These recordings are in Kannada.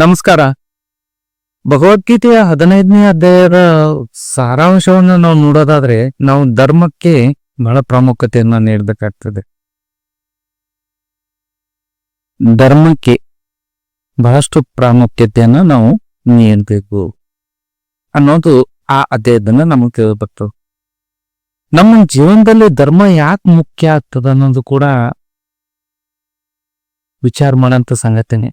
ನಮಸ್ಕಾರ. ಭಗವದ್ಗೀತೆಯ ಹದಿನೈದನೇ ಅಧ್ಯಾಯದ ಸಾರಾಂಶವನ್ನು ನಾವು ನೋಡೋದಾದ್ರೆ, ನಾವು ಧರ್ಮಕ್ಕೆ ಬಹಳ ಪ್ರಾಮುಖ್ಯತೆಯನ್ನ ನೀಡಬೇಕಾಗ್ತದೆ. ಧರ್ಮಕ್ಕೆ ಬಹಳಷ್ಟು ಪ್ರಾಮುಖ್ಯತೆಯನ್ನ ನಾವು ನೀಡಬೇಕು ಅನ್ನೋದು ಆ ಅಧ್ಯಾಯದನ್ನ ನಮಗೆ ತಿಳಿದು ನಮ್ಮ ಜೀವನದಲ್ಲಿ ಧರ್ಮ ಯಾಕೆ ಮುಖ್ಯ ಆಗ್ತದ ಅನ್ನೋದು ಕೂಡ ವಿಚಾರ ಮಾಡೋಂಥ ಸಂಗತಿನೇ.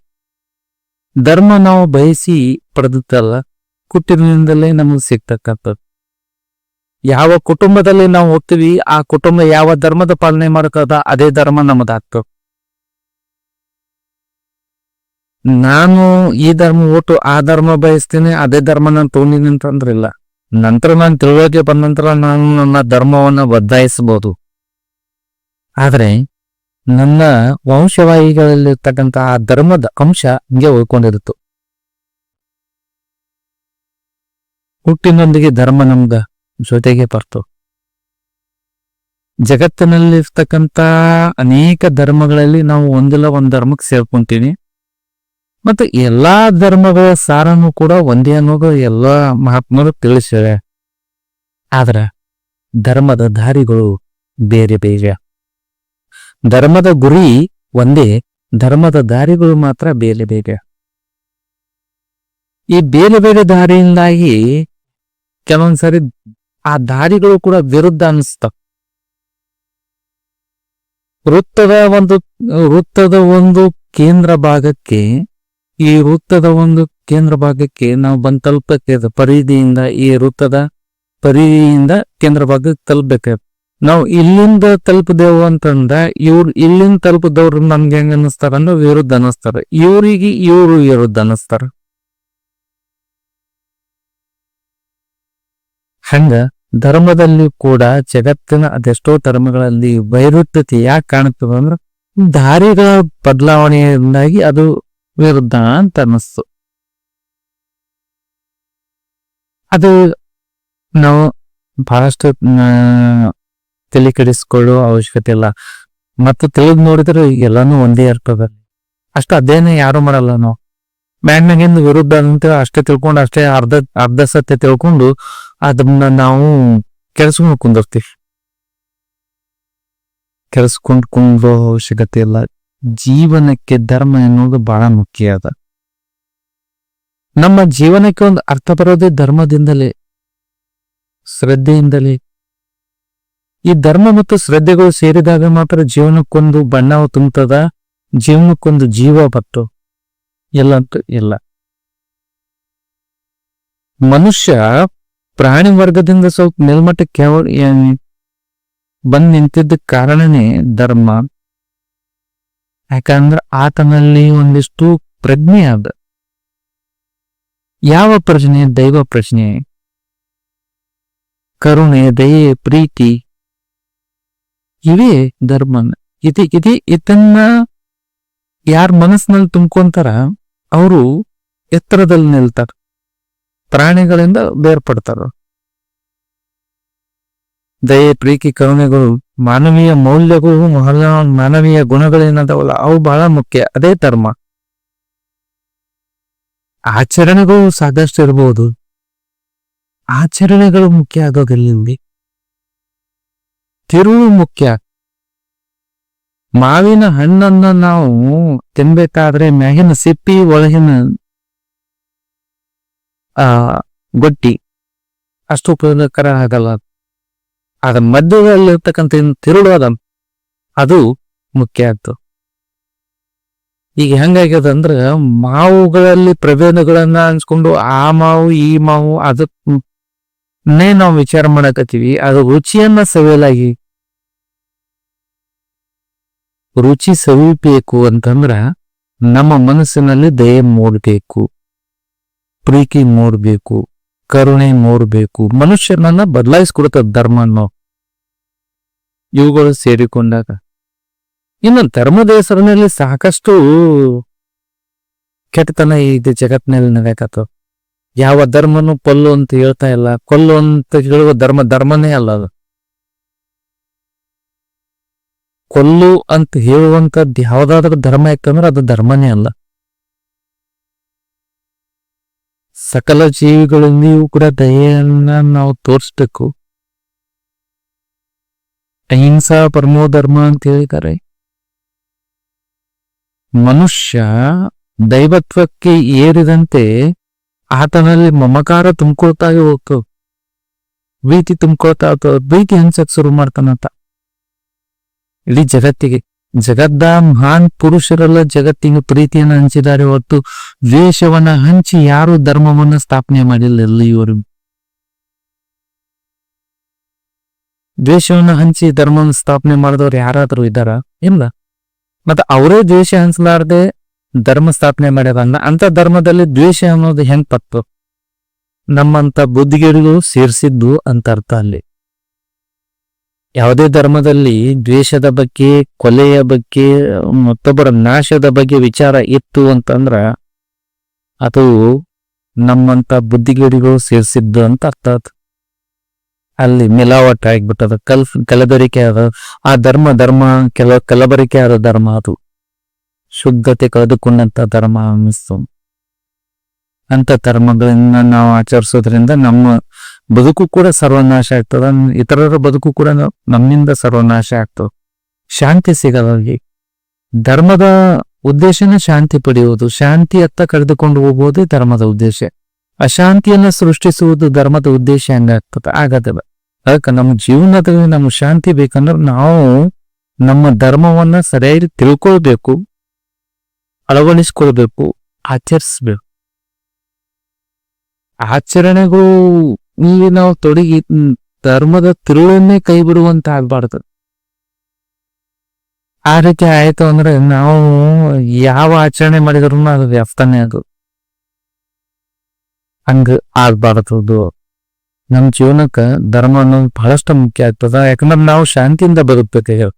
ಧರ್ಮ ನಾವು ಬಯಸಿ ಪಡೆದಲ್ಲ ಕುಟುಂಬದಿಂದಲೇ ನಮಗೆ ಸಿಗ್ತಕ್ಕಂಥದ್ದು. ಯಾವ ಕುಟುಂಬದಲ್ಲಿ ನಾವು ಹೋಗ್ತೀವಿ, ಆ ಕುಟುಂಬ ಯಾವ ಧರ್ಮದ ಪಾಲನೆ ಮಾಡಕ್ಕದ ಅದೇ ಧರ್ಮ ನಮ್ಮದಾಗ್ತದೆ ನಾನು ಈ ಧರ್ಮ ಒಟ್ಟು ಆ ಧರ್ಮ ಬಯಸ್ತೀನಿ, ಅದೇ ಧರ್ಮ ನಾನು ತಗೊಂಡಿನಿ ಅಂತಂದ್ರಿಲ್ಲ ನಂತರ ನಾನು ತಿಳುವಳಿಕೆ ಬಂದ ನಂತರ ನಾನು ನನ್ನ ಧರ್ಮವನ್ನ ಬದಲಾಯಿಸಬಹುದು ಆದ್ರೆ ನನ್ನ ವಂಶವಾಹಿಗಳಲ್ಲಿರ್ತಕ್ಕಂತಹ ಆ ಧರ್ಮದ ಅಂಶ ಹಿಂಗೆ ಉಳ್ಕೊಂಡಿರುತ್ತು. ಹುಟ್ಟಿನೊಂದಿಗೆ ಧರ್ಮ ನಮ್ದ ಜೊತೆಗೆ ಬರ್ತು. ಜಗತ್ತಿನಲ್ಲಿರ್ತಕ್ಕಂಥ ಅನೇಕ ಧರ್ಮಗಳಲ್ಲಿ ನಾವು ಒಂದಿಲ್ಲ ಒಂದ್ ಧರ್ಮಕ್ಕೆ ಸೇರ್ಕೊಂತೀನಿ. ಮತ್ತೆ ಎಲ್ಲಾ ಧರ್ಮಗಳ ಸಾರನು ಕೂಡ ಒಂದೇ ಅನ್ನೋದು ಎಲ್ಲಾ ಮಹಾತ್ಮರು ತಿಳಿಸಿವೆ ಆದ್ರ ಧರ್ಮದ ದಾರಿಗಳು ಬೇರೆ ಬೇರೆ. ಧರ್ಮದ ಗುರಿ ಒಂದೇ, ಧರ್ಮದ ದಾರಿಗಳು ಮಾತ್ರ ಬೇರೆ ಬೇರೆ. ಈ ಬೇರೆ ಬೇರೆ ದಾರಿಯಿಂದಾಗಿ ಕೆಲವೊಂದ್ಸರಿ ಆ ದಾರಿಗಳು ಕೂಡ ವಿರುದ್ಧ ಅನಿಸ್ತಾವ ವೃತ್ತದ ಒಂದು ವೃತ್ತದ ಒಂದು ಕೇಂದ್ರ ಭಾಗಕ್ಕೆ, ಈ ವೃತ್ತದ ಒಂದು ಕೇಂದ್ರ ಭಾಗಕ್ಕೆ ನಾವು ಬಂದು ತಲುಪಕ್ಕೆ ಪರಿಧಿಯಿಂದ, ಈ ವೃತ್ತದ ಪರಿಧಿಯಿಂದ ಕೇಂದ್ರ ಭಾಗಕ್ಕೆ ತಲುಪಬೇಕು ನಾವು ಇಲ್ಲಿಂದ ತಲುಪದೇವು ಅಂತಂದ ಇವ್ರು ಇಲ್ಲಿಂದ ತಲುಪದವ್ರು ನಮ್ಗೆ ಹೆಂಗ ಅನ್ನಿಸ್ತಾರ ಅಂದ್ರೆ ವಿರುದ್ಧ ಅನ್ನಿಸ್ತಾರ. ಇವ್ರಿಗೆ ಇವರು ವಿರುದ್ಧ ಅನ್ನಿಸ್ತಾರ. ಹಂಗ ಧರ್ಮದಲ್ಲಿ ಕೂಡ ಜಗತ್ತಿನ ಅದೆಷ್ಟೋ ಧರ್ಮಗಳಲ್ಲಿ ವೈರುದ್ಧತೆ ಯಾಕೆ ಕಾಣುತ್ತದೆ ಅಂದ್ರೆ ದಾರಿಗಳ ಬದಲಾವಣೆಯಿಂದಾಗಿ ಅದು ವಿರುದ್ಧ ಅಂತ ಅನ್ನಿಸ್ತು. ಅದು ನಾವು ಬಹಳಷ್ಟು ತಲೆ ಕೆಡಿಸ್ಕೊಳ್ಳೋ ಅವಶ್ಯಕತೆ ಇಲ್ಲ. ಮತ್ತು ತಿಳಿದ್ ನೋಡಿದ್ರೆ ಎಲ್ಲಾನು ಒಂದೇ ಇರ್ತದೆ ಅಷ್ಟು ಅದೇನೇ ಯಾರು ಮಾಡಲ್ಲ ನಾವು. ಮ್ಯಾಗ್ನಾಗಿಂದ ವಿರುದ್ಧ ಅಂತ ಅಷ್ಟೇ ತಿಳ್ಕೊಂಡು, ಅಷ್ಟೇ ಅರ್ಧ ಅರ್ಧ ಸತ್ಯ ತಿಳ್ಕೊಂಡು ಅದನ್ನ ನಾವು ಕೆಲ್ಸ್ಕೊಂಡು ಕುಂದಿರ್ತೀವಿ. ಕೆಲ್ಸ್ಕೊಂಡ್ ಕುಂದ್ರೋ ಅವಶ್ಯಕತೆ ಇಲ್ಲ. ಜೀವನಕ್ಕೆ ಧರ್ಮ ಎನ್ನುವುದು ಬಹಳ ಮುಖ್ಯ ಅದ. ನಮ್ಮ ಜೀವನಕ್ಕೆ ಒಂದು ಅರ್ಥ ಬರೋದೇ ಧರ್ಮದಿಂದಲೇ, ಶ್ರದ್ಧೆಯಿಂದಲೇ ಈ ಧರ್ಮ ಮತ್ತು ಶ್ರದ್ಧೆಗಳು ಸೇರಿದಾಗ ಮಾತ್ರ ಜೀವನಕ್ಕೊಂದು ಬಣ್ಣವು ತುಂಬುತ್ತದ ಜೀವನಕ್ಕೊಂದು ಜೀವ ಬತ್ತು. ಎಲ್ಲಂತೂ ಇಲ್ಲ. ಮನುಷ್ಯ ಪ್ರಾಣಿ ವರ್ಗದಿಂದ ಸ್ವಲ್ಪ ಮೇಲ್ಮಟ್ಟಕ್ಕೆ ಬಂದ್ ನಿಂತಿದ್ದ ಕಾರಣನೇ ಧರ್ಮ. ಯಾಕಂದ್ರೆ ಆತನಲ್ಲಿ ಒಂದಿಷ್ಟು ಪ್ರಜ್ಞೆ ಅದ. ಯಾವ ಪ್ರಜ್ಞೆ? ದೈವ ಪ್ರಜ್ಞೆ. ಕರುಣೆ, ದಯೆ, ಪ್ರೀತಿ. ಇವೇ ಧರ್ಮ ಇತಿ ಇತಿ ಇದನ್ನ ಯಾರ ಮನಸ್ಸಿನಲ್ಲಿ ತುಂಬ್ಕೊಂತಾರ, ಅವರು ಎತ್ತರದಲ್ಲಿ ನಿಲ್ತಾರ. ಪ್ರಾಣಿಗಳಿಂದ ಬೇರ್ಪಡ್ತಾರ ದಯೆ, ಪ್ರೀತಿ, ಕರುಣೆಗಳು, ಮಾನವೀಯ ಮೌಲ್ಯಗಳು ಮಾನವೀಯ ಗುಣಗಳೇನದವಲ್ಲ, ಅವು ಬಹಳ ಮುಖ್ಯ. ಅದೇ ಧರ್ಮ. ಆಚರಣೆಗಳು ಸಾಕಷ್ಟು ಇರಬಹುದು ಆಚರಣೆಗಳು ಮುಖ್ಯ ಆಗೋದಿಲ್ಲ ಇಲ್ಲಿ ತಿರುವು ಮುಖ್ಯ ಮಾವಿನ ಹಣ್ಣನ್ನ ನಾವು ತಿನ್ಬೇಕಾದ್ರೆ ಮ್ಯಾಗಿನ ಸಿಪ್ಪಿ, ಒಳಗಿನ, ಆ, ಗೊಟ್ಟಿ. ಅಷ್ಟು ಉಪಯೋಗಕರ ಆಗಲ್ಲ ಅದ. ಮಧ್ಯದಲ್ಲಿರ್ತಕ್ಕಂಥ ತಿರುಳು ಅದ ಅದು ಮುಖ್ಯ ಆಯ್ತು. ಈಗ ಹೆಂಗಾಗ್ಯದ ಅಂದ್ರ ಮಾವುಗಳಲ್ಲಿ ಪ್ರಭೇದಗಳನ್ನ ಅನ್ಸ್ಕೊಂಡು ಆ ಮಾವು, ಈ ಮಾವು ಅದನ್ನೇ ನಾವು ವಿಚಾರ ಮಾಡಕತ್ತೀವಿ ಅದು ರುಚಿಯನ್ನ ಸವಿಯಲಾಗಿ. ರುಚಿ ಸವಿಬೇಕು ಅಂತಂದ್ರ ನಮ್ಮ ಮನಸ್ಸಿನಲ್ಲಿ ದಯೆ ಮೂಡಬೇಕು, ಪ್ರೀತಿ ಮೂಡಬೇಕು, ಕರುಣೆ ಮೂಡಬೇಕು, ಮನುಷ್ಯನನ್ನ ಬದಲಾಯಿಸ್ಕೊಡುತ್ತ ಧರ್ಮ ಅನ್ನೋ. ಇವುಗಳು ಸೇರಿಕೊಂಡಾಗ ಇನ್ನು ಧರ್ಮದ ಹೆಸರಿನಲ್ಲಿ ಸಾಕಷ್ಟು ಕೆಟ್ಟತನ ಇದೆ ಜಗತ್ತಿನಲ್ಲಿ ನಡೆಯಕತ್ತ. ಯಾವ ಧರ್ಮನು ಕೊಲ್ಲು ಅಂತ ಹೇಳ್ತಾ ಇಲ್ಲ. ಕೊಲ್ಲು ಅಂತ ಹೇಳುವ ಧರ್ಮ, ಧರ್ಮನೇ ಅಲ್ಲ ಅದು. ಕೊಲ್ಲು ಅಂತ ಹೇಳುವಂತದ್ದು ಯಾವ್ದಾದ್ರು ಧರ್ಮ ಯಾಕಂದ್ರೆ ಅದು ಧರ್ಮನೇ ಅಲ್ಲ. ಸಕಲ ಜೀವಿಗಳಲ್ಲಿಯೂ ಕೂಡ ದಯೆಯನ್ನ ನಾವು ತೋರಿಸ್ಬೇಕು. ಅಹಿಂಸಾ ಪರಮೋ ಧರ್ಮ ಅಂತ ಹೇಳಿದ್ದಾರೆ. ಮನುಷ್ಯ ದೈವತ್ವಕ್ಕೆ ಏರಿದಂತೆ ಆತನಲ್ಲಿ ಮಮಕಾರ ತುಂಬ್ಕೊಳ್ತಾ ಹೋಗ್ತು ಭೀತಿ ತುಂಬಿಕೊಳ್ತಾ ಹೋಗ್ತು ಭೀತಿ ಹಂಚಕ್ ಶುರು ಮಾಡ್ತಾನಂತ. ಇಡೀ ಜಗತ್ತಿಗೆ, ಜಗದ್ದ ಮಹಾನ್ ಪುರುಷರೆಲ್ಲ ಜಗತ್ತಿಗೆ ಪ್ರೀತಿಯನ್ನು ಹಂಚಿದ್ದಾರೆ ಹೊತ್ತು, ದ್ವೇಷವನ್ನ ಹಂಚಿ ಯಾರು ಧರ್ಮವನ್ನ ಸ್ಥಾಪನೆ ಮಾಡಿಲ್ಲ ಇವರು ದ್ವೇಷವನ್ನ ಹಂಚಿ ಧರ್ಮವನ್ನು ಸ್ಥಾಪನೆ ಮಾಡಿದವ್ರು ಯಾರಾದ್ರೂ ಇದ್ದಾರಾ? ಇಲ್ಲ. ಮತ್ತೆ ಅವರೇ ದ್ವೇಷ ಹಂಚಲಾರ್ದೆ ಧರ್ಮ ಸ್ಥಾಪನೆ ಮಾಡ್ಯಾರಲ್ಲ ಅಂತ ಧರ್ಮದಲ್ಲಿ ದ್ವೇಷ ಅನ್ನೋದು ಹೆಂಗ್ ಪತ್ತು? ನಮ್ಮಂತ ಬುದ್ಧಿಗಿರಿಗೂ ಸೇರಿಸಿದ್ದು ಅಂತ ಅರ್ಥ ಅಲ್ಲಿ. ಯಾವುದೇ ಧರ್ಮದಲ್ಲಿ ದ್ವೇಷದ ಬಗ್ಗೆ, ಕೊಲೆಯ ಬಗ್ಗೆ, ಮತ್ತೊಬ್ಬರ ನಾಶದ ಬಗ್ಗೆ ವಿಚಾರ ಇತ್ತು ಅಂತಂದ್ರ ಅದು ನಮ್ಮಂತ ಬುದ್ಧಿಗಿರಿಗಳು ಸೇರಿಸಿದ್ದು ಅಂತ ಅರ್ಥ ಅದು. ಅಲ್ಲಿ ಮಿಲಾವಟ್ ಆಗ್ಬಿಟ್ಟದ ಕಲ್ ಕಲಬರಿಕೆ ಅದ ಆ ಧರ್ಮ ಧರ್ಮ ಕೆಲ ಕಲಬರಿಕೆ ಆದ ಧರ್ಮ ಅದು. ಶುದ್ಧತೆ ಕಳೆದುಕೊಂಡಂತ ಧರ್ಮ ಅನ್ನಿಸ್ತು. ಅಂತ ಧರ್ಮಗಳನ್ನ ನಾವು ಆಚರಿಸೋದ್ರಿಂದ ನಮ್ಮ ಬದುಕು ಕೂಡ ಸರ್ವನಾಶ ಆಗ್ತದ. ಇತರರ ಬದುಕು ಕೂಡ ನಮ್ಮಿಂದ ಸರ್ವನಾಶ ಆಗ್ತದೆ. ಶಾಂತಿ ಸಿಗಲಿ ಧರ್ಮದ ಉದ್ದೇಶನ ಶಾಂತಿ ಪಡೆಯುವುದು ಶಾಂತಿಯತ್ತ ಕರೆದುಕೊಂಡು ಹೋಗುವುದೇ ಧರ್ಮದ ಉದ್ದೇಶ. ಅಶಾಂತಿಯನ್ನ ಸೃಷ್ಟಿಸುವುದು ಧರ್ಮದ ಉದ್ದೇಶ ಹೆಂಗಾಗ್ತದೆ ಆಗದವ ಅದಕ್ಕೆ ನಮ್ಮ ಜೀವನದಲ್ಲಿ ನಮ್ಗೆ ಶಾಂತಿ ಬೇಕಂದ್ರೆ ನಾವು ನಮ್ಮ ಧರ್ಮವನ್ನ ಸರಿಯಾಗಿ ತಿಳ್ಕೊಳ್ಬೇಕು. ಅಳವಡಿಸ್ಕೊಳ್ಬೇಕು ಆಚರಿಸ್ಬೇಕು. ಆಚರಣೆಗಳು ಇಲ್ಲಿ ನಾವು ತೊಡಗಿ ಧರ್ಮದ ತಿರುಳನ್ನೇ ಕೈ ಬಿಡುವಂತ ಆಗ್ಬಾರ್ದು ಆ ರೀತಿ ಆಯ್ತು ಅಂದ್ರೆ ನಾವು ಯಾವ ಆಚರಣೆ ಮಾಡಿದ್ರು ಅದು ವ್ಯರ್ಥನೇ ಅದು. ಹಂಗ ಆಗ್ಬಾರ್ದು ನಮ್ ಜೀವನಕ್ಕ ಧರ್ಮ ಅನ್ನೋದು ಬಹಳಷ್ಟು ಮುಖ್ಯ ಆಗ್ತದ. ಯಾಕಂದ್ರೆ ನಾವು ಶಾಂತಿಯಿಂದ ಬದುಕ್ಬೇಕಾಗ್ಯಾವ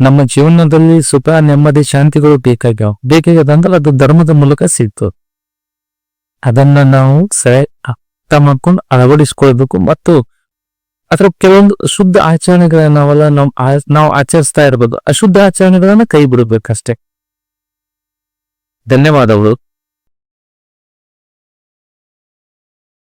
ನಮ್ಮ ಜೀವನದಲ್ಲಿ ಸುಖ, ನೆಮ್ಮದಿ, ಶಾಂತಿಗಳು ಬೇಕಾಗ್ಯಾವ. ಬೇಕಾಗ್ಯದಂದ್ರೆ ಅದು ಧರ್ಮದ ಮೂಲಕ ಸಿಗ್ತದೆ. ಅದನ್ನ ನಾವು ಸರಿ ಅರ್ಥ ಮಾಡ್ಕೊಂಡು ಅಳವಡಿಸ್ಕೊಳ್ಬೇಕು ಮತ್ತು ಅದ್ರ ಕೆಲವೊಂದು ಶುದ್ಧ ಆಚರಣೆಗಳನ್ನ ನಾವೆಲ್ಲ ನಾವು ನಾವು ಆಚರಿಸ್ತಾ ಇರ್ಬೋದು. ಅಶುದ್ಧ ಆಚರಣೆಗಳನ್ನ ಕೈ ಬಿಡಬೇಕಷ್ಟೇ. ಧನ್ಯವಾದಗಳು.